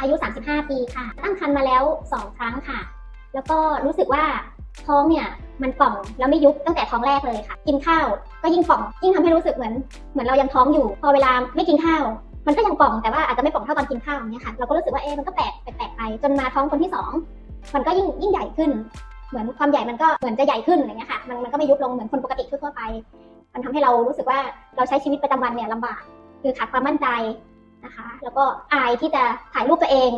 อายุ 35 ปีค่ะ ตั้งครรภ์มาแล้ว 2 ครั้งค่ะ แล้วก็รู้สึกว่าท้องเนี่ยมันป่องแล้วไม่ยุบตั้งแต่ท้องแรกเลยค่ะ กินข้าวก็ยิ่งป่องยิ่งทำให้รู้สึกเหมือนเหมือนเรายังท้องอยู่ พอเวลาไม่กินข้าว มันก็ยังป่องแต่ว่าอาจจะไม่ป่องเท่าตอนกินข้าวอย่างเนี่ยค่ะเราก็รู้สึกว่าเอ๊ะมันก็แปลกแปลกไปจนมาท้องคนที่สองมันก็ยิ่งยิ่งใหญ่ขึ้น เหมือนความใหญ่มันก็เหมือนจะใหญ่ขึ้นอย่างเงี้ยค่ะมันมันก็ไม่ยุบลงเหมือนคนปกติทั่วไป มันทำให้เรารู้สึกว่าเราใช้ชีวิตประจำวันเนี่ยลำบาก คือขาดความมั่นใจ นะคะ แล้วก็อายที่จะถ่ายรูปตัวเอง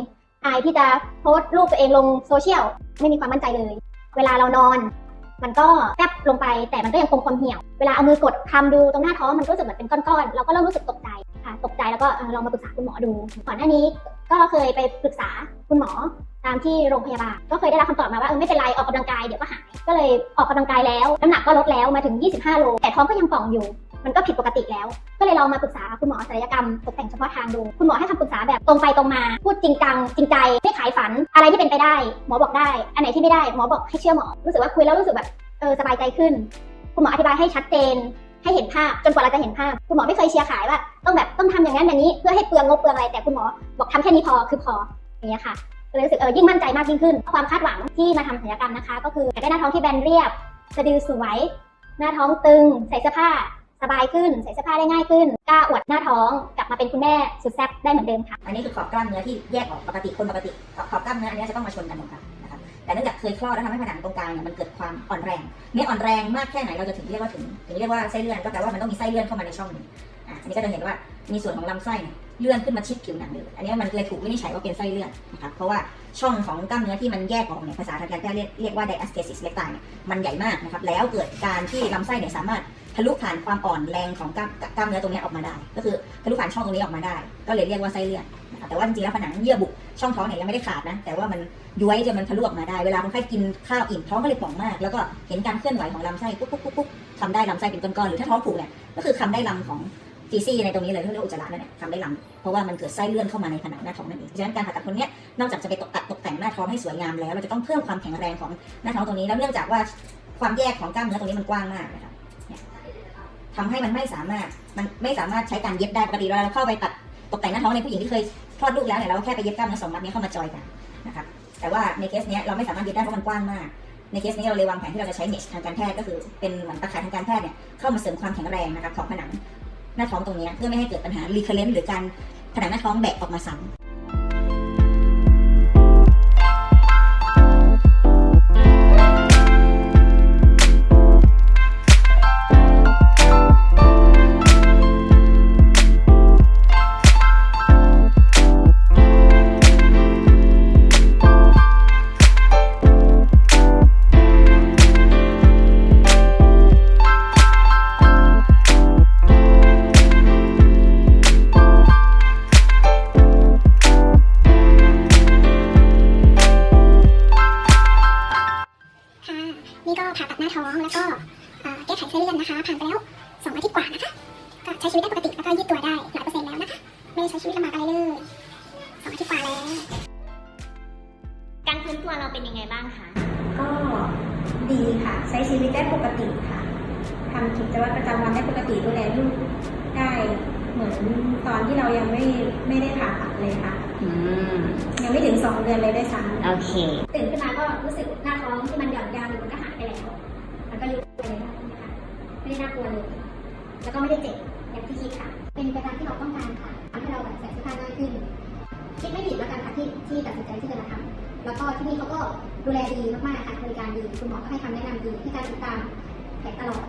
อายที่จะโพสต์รูปตัวเองลงโซเชียลไม่มีความมั่นใจเลย เวลาเรานอน มันก็แฟบลงไปแต่มันก็ยังคงความเหี่ยว เวลาเอามือกดคำดูตรงหน้าท้องมันก็รู้สึกเหมือนเป็นก้อนๆเราก็เริ่มรู้สึกตกใจค่ะตกใจแล้วก็ลองมาปรึกษาคุณหมอดู ก่อนหน้านี้ก็เคยไปปรึกษาคุณหมอตามที่โรงพยาบาลก็เคยได้รับคำตอบมาว่าเออไม่เป็นไรออกกำลังกายเดี๋ยวก็หาย ก็เลยออกกำลังกายแล้วน้ำหนักก็ลดแล้วมาถึง 25 โลแต่ท้องก็ยังป่องอยู่ มันก็ผิดปกติแล้ว ก็เลยลองมาปรึกษาคุณหมอศัลยกรรมตกแต่งเฉพาะทางดู คุณหมอให้คำปรึกษาแบบตรงไปตรงมา พูดจริงจังจริงใจไม่ขายฝัน อะไรที่เป็นไปได้ หมอบอกได้ อันไหนที่ไม่ได้หมอบอกให้เชื่อหมอ รู้สึกว่าคุยแล้วรู้สึกแบบเออสบายใจขึ้น คุณหมออธิบายให้ชัดเจนให้เห็นภาพจนกว่าเราจะเห็นภาพ คุณหมอไม่เคยเชียร์ขายว่าต้องแบบต้องทำอย่างนั้นอย่างนี้เพื่อให้เปลืองงบเปลืองอะไรแต่คุณหมอบอกทำแค่นี้พอคือพออย่างเงี้ยค่ะก็เลยรู้สึกเออยิ่งมั่นใจมากยิ่งขึ้น ความคาดหวังที่มาทำศัลยกรรมนะคะ ก็คือได้หน้าท้องที่แบนเรียบสะดือสวย หน้าท้องตึง ใส่เสื้อผ้า สบายขึ้นใส่เสื้อผ้าได้ง่ายขึ้นกล้าอวดหน้าท้องกลับมาเป็นคุณแม่สุดแซ่บได้เหมือนเดิมค่ะอันนี้คือขอบกล้ามเนื้อที่แยกออกปกติคนปกติขอบกล้ามเนื้ออันนี้จะต้องมาชนกันหมดค่ะนะครับแต่เนื่องจากเคยคลอดแล้วทำให้ผนังตรงกลางเนี่ยมันเกิดความอ่อนแรงเนี่ยอ่อนแรงมากแค่ไหนเราจะถึงเรียกว่าถึงถึงเรียกว่าไส้เลื่อนก็แปลว่ามันต้องมีไส้เลื่อนเข้ามาในช่องนี้อะอันนี้ก็จะเห็นว่ามีส่วนของลำไส้เลื่อนขึ้นมาชิดผิวหนังเลยอันนี้มันเลยถูกวินิจฉัยว่าเป็นไส้เลื่อนนะครับเพราะว่าช่องของกล้ามเนื้อที่มันแยกออกเนี่ยภาษาทางการแพทย์เรียกเรียกว่า diastasis recti เนี่ยมันใหญ่มากนะครับแล้วเกิดการที่ลำไส้เนี่ยสามารถ ทะลุผ่านความอ่อนแรงของกล้ามกล้ามเนื้อตรงนี้ออกมาได้ ก็คือทะลุผ่านช่องตรงนี้ออกมาได้ ก็เลยเรียกว่าไส้เลื่อนนะครับแต่ว่าจริงๆแล้วผนังเยื่อบุช่องท้องเนี่ยยังไม่ได้ขาดนะแต่ว่ามันย้วยจนมันทะลุออกมาได้เวลาคนไข้กินข้าวอิ่มท้องก็เลยป่องมาก แล้วก็เห็นการเคลื่อนไหวของลำไส้ปุ๊บปุ๊บปุ๊บปุ๊บทำได้ลำไส้เป็นก้อนๆหรือถ้าท้องผูกเนี่ยก็คือคำได้ลำของฟีซี่ในตรงนี้เลยที่เรียกอุจจาระนั่นแหละคำได้ลำเพราะว่ามันเกิดไส้เลื่อนเข้ามาในผนังหน้าท้องนั่นเองฉะนั้นการผ่าตัดคนเนี้ยนอกจากจะไปตกตัดตกแต่งหน้าท้องให้สวยงามแล้ว เราจะต้องเพิ่มความแข็งแรงของหน้าท้องตรงนี้แล้วเนื่องจากว่าความแยกของกล้ามเนื้อตรงนี้มันกว้างมากนะครับ ทำให้มันไม่สามารถมันไม่สามารถใช้การเย็บได้ปกติเวลาเราเข้าไปตัดตกแต่งหน้าท้องในผู้หญิงที่เคยคลอดลูกแล้วเนี่ยเราก็แค่ไปเย็บกล้ามเนื้อสองมัดนี้เข้ามาจอยกันนะครับแต่ว่าในเคสเนี้ยเราไม่สามารถเย็บได้เพราะมันกว้างมาก ในเคสนี้เราเลยวางแผนที่เราจะใช้เมชทางการแพทย์ก็คือเป็นเหมือนตะข่ายทางการแพทย์เนี่ยเข้ามาเสริมความแข็งแรงนะครับของผนังหน้าท้องตรงนี้เพื่อไม่ให้เกิดปัญหา recurrent หรือการผนังหน้าท้องแบกออกมาซ้ำ นี่ก็ผ่าตัดหน้าท้องแล้วก็เอ่อแก้ไขไส้เลื่อนนะคะผ่านไปแล้วสองอาทิตย์กว่านะคะก็ใช้ชีวิตได้ปกติแล้วก็ยืดตัวได้หลายเปอร์เซ็นต์แล้วนะคะไม่ได้ใช้ชีวิตลำบากอะไรเลยสองอาทิตย์กว่าแล้วการฟื้นตัวเราเป็นยังไงบ้างคะก็ดีค่ะ ใช้ชีวิตได้ปกติค่ะทำกิจวัตรประจำวันได้ปกติดูแลลูกได้เหมือนตอนที่เรายังไม่ไม่ได้ผ่าตัดเลยค่ะอืมยังไม่ถึงสองเดือนเลยได้วยซ้โอเค ตื่นขึ้นมาก็รู้สึกหน้าท้องที่มันหย่อนยาวอยู่ ไม่น่ากลัวเลย แล้วก็ไม่ได้เจ็บอย่างที่คิดค่ะ เป็นไปตามที่เราต้องการค่ะทำให้เราแบบใส่เสื้อผ้าง่ายขึ้น คิดไม่ผิดแล้วกันค่ะที่ที่ตัดสินใจที่จะมาทำแล้วก็ที่นี่เขาก็ดูแลดีมากๆค่ะบริการดีคุณหมอก็ให้คำแนะนำดีให้การติดตามแผลตลอด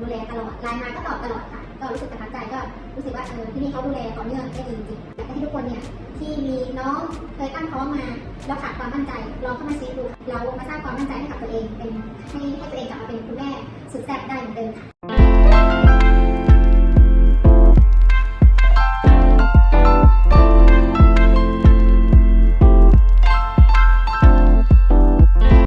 ดูแลตลอดไลน์มาก็ตอบตลอดค่ะ ก็รู้สึกประทับใจก็รู้สึกว่าเออที่นี่เขาดูแลต่อเนื่องได้ดีจริงๆอยากให้ทุกคนเนี่ย ที่มีน้องเคยตั้งท้องมาแล้วขาดความมั่นใจลองเข้ามาเช็คดูเรามาสร้างความมั่นใจให้กับตัวเองเป็นให้ให้ตัวเองกลับมาเป็นคุณแม่สุดแซ่บได้เหมือนเดิมค่ะ